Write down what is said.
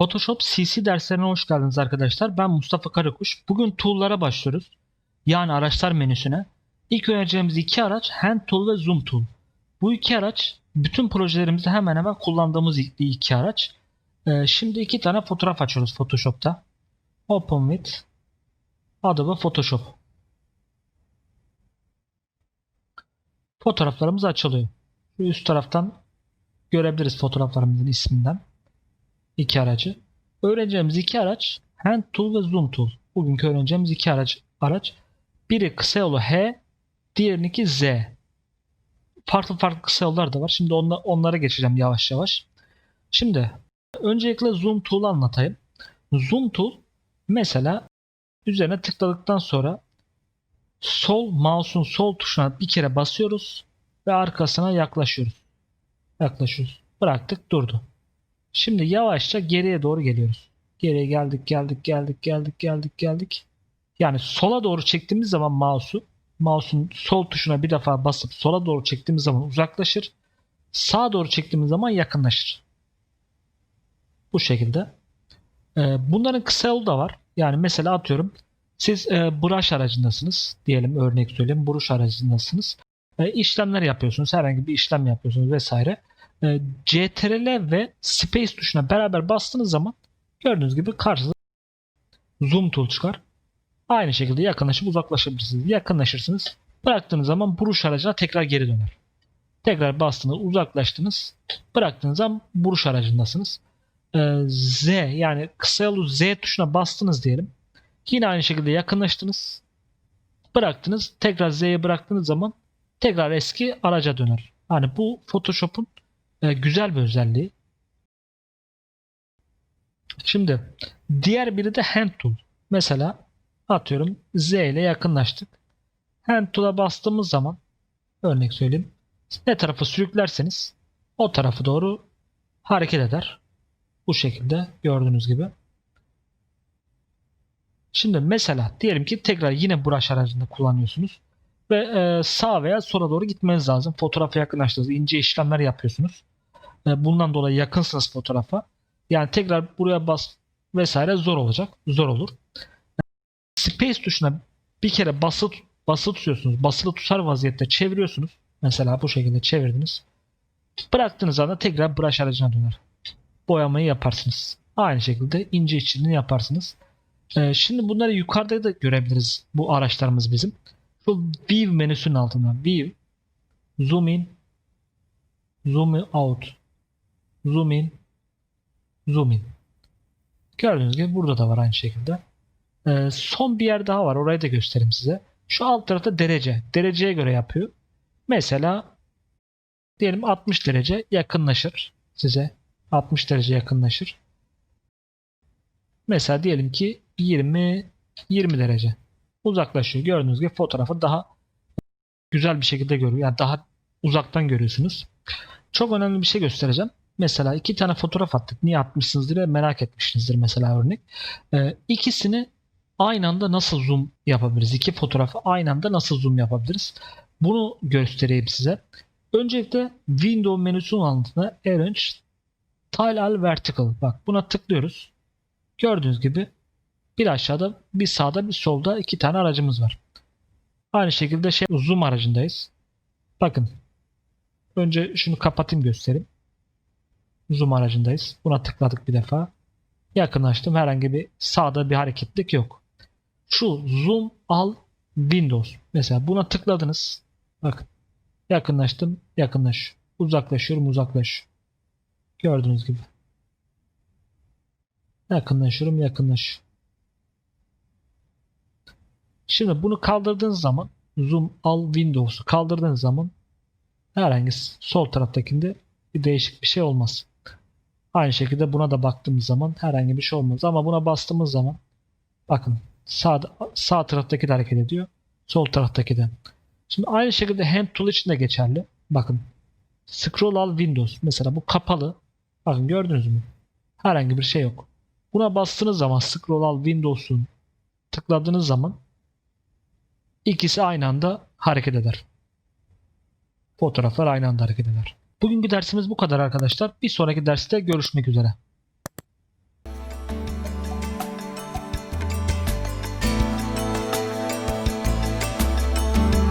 Photoshop CC derslerine hoş geldiniz arkadaşlar. Ben Mustafa Karakuş. Bugün tool'lara başlıyoruz. Yani araçlar menüsüne. İlk önereceğimiz iki araç Hand Tool ve Zoom Tool. Bu iki araç bütün projelerimizde hemen hemen kullandığımız iki araç. Ee, şimdi iki tane fotoğraf açıyoruz Photoshop'ta. Open with Adobe Photoshop. Fotoğraflarımız açılıyor. Şu üst taraftan görebiliriz fotoğraflarımızın isminden iki aracı. Öğreneceğimiz iki araç Hand Tool ve Zoom Tool. Bugünkü öğreneceğimiz iki araç. araç. Biri kısa yolu H, diğerininki Z. Farklı farklı kısa yollar da var. Şimdi onla, onlara geçeceğim yavaş yavaş. Şimdi öncelikle Zoom Tool'u anlatayım. Zoom Tool mesela üzerine tıkladıktan sonra sol mouse'un sol tuşuna bir kere basıyoruz ve arkasına yaklaşıyoruz. Yaklaşıyoruz. Bıraktık durdu. Şimdi yavaşça geriye doğru geliyoruz. Geriye geldik, geldik, geldik, geldik, geldik, geldik. Yani sola doğru çektiğimiz zaman mouse'u, mouse'un sol tuşuna bir defa basıp sola doğru çektiğimiz zaman uzaklaşır. Sağa doğru çektiğimiz zaman yakınlaşır. Bu şekilde. Ee, bunların kısa yolu da var. Yani mesela atıyorum siz e, brush aracındasınız. Diyelim örnek söyleyeyim. Brush aracındasınız. E, işlemler yapıyorsunuz. Herhangi bir işlem yapıyorsunuz vesaire. E, CTRL ve Space tuşuna beraber bastığınız zaman gördüğünüz gibi karşınıza Zoom tool çıkar. Aynı şekilde yakınlaşıp uzaklaşabilirsiniz. Yakınlaşırsınız. Bıraktığınız zaman buruş aracına tekrar geri döner. Tekrar bastınız, uzaklaştınız. Bıraktığınız zaman buruş aracındasınız. E, Z yani kısa yolu Z tuşuna bastınız diyelim. Yine aynı şekilde yakınlaştınız. Bıraktınız. Tekrar Z'ye bıraktığınız zaman tekrar eski araca döner. Yani bu Photoshop'un e, güzel bir özelliği. Şimdi diğer biri de Hand Tool. Mesela atıyorum Z ile yakınlaştık. Hand Tool'a bastığımız zaman örnek söyleyeyim. Ne tarafa sürüklerseniz o tarafa doğru hareket eder. Bu şekilde gördüğünüz gibi. Şimdi mesela diyelim ki tekrar yine brush aracında kullanıyorsunuz ve e, sağ veya sola doğru gitmeniz lazım. Fotoğrafa yakınlaştınız, ince işlemler yapıyorsunuz. Bundan dolayı yakınsınız fotoğrafa. Yani tekrar buraya bas vesaire zor olacak. Zor olur. Space tuşuna bir kere basılı, basılı tutuyorsunuz. Basılı tutar vaziyette çeviriyorsunuz. Mesela bu şekilde çevirdiniz. Bıraktığınız anda tekrar brush aracına döner. Boyamayı yaparsınız. Aynı şekilde ince işçiliğini yaparsınız. Ee, şimdi bunları yukarıda da görebiliriz. Bu araçlarımız bizim. Şu View menüsünün altında. View, Zoom in, Zoom out, Zoom in, Zoom in. Gördüğünüz gibi burada da var aynı şekilde. Ee, son bir yer daha var. Orayı da göstereyim size. Şu alt tarafta derece. Dereceye göre yapıyor. Mesela diyelim 60 derece yakınlaşır size. 60 derece yakınlaşır. Mesela diyelim ki 20 20 derece uzaklaşıyor. Gördüğünüz gibi fotoğrafı daha güzel bir şekilde görüyor. Yani daha uzaktan görüyorsunuz. Çok önemli bir şey göstereceğim. Mesela iki tane fotoğraf attık. Niye atmışsınız diye merak etmişsinizdir mesela örnek. Ee, ikisini aynı anda nasıl zoom yapabiliriz? İki fotoğrafı aynı anda nasıl zoom yapabiliriz? Bunu göstereyim size. Öncelikle Window menüsünün altında Arrange Tile All Vertical. Bak buna tıklıyoruz. Gördüğünüz gibi bir aşağıda bir sağda bir solda iki tane aracımız var. Aynı şekilde şey zoom aracındayız. Bakın. Önce şunu kapatayım göstereyim. Zoom aracındayız. Buna tıkladık bir defa. Yakınlaştım. Herhangi bir sağda bir hareketlik yok. Şu zoom al Windows. Mesela buna tıkladınız. Bakın. Yakınlaştım. Yakınlaş. Uzaklaşıyorum. Uzaklaş. Gördüğünüz gibi. Yakınlaşıyorum. Yakınlaş. Şimdi bunu kaldırdığınız zaman zoom al Windows'u kaldırdığınız zaman herhangi sol taraftakinde bir değişik bir şey olmaz. Aynı şekilde buna da baktığımız zaman herhangi bir şey olmaz. Ama buna bastığımız zaman bakın sağ, sağ taraftaki de hareket ediyor. Sol taraftaki de. Şimdi aynı şekilde hand tool için de geçerli. Bakın scroll al Windows. Mesela bu kapalı. Bakın gördünüz mü? Herhangi bir şey yok. Buna bastığınız zaman scroll al Windows'un tıkladığınız zaman ikisi aynı anda hareket eder. Fotoğraflar aynı anda hareket eder. Bugünkü dersimiz bu kadar arkadaşlar. Bir sonraki derste görüşmek üzere.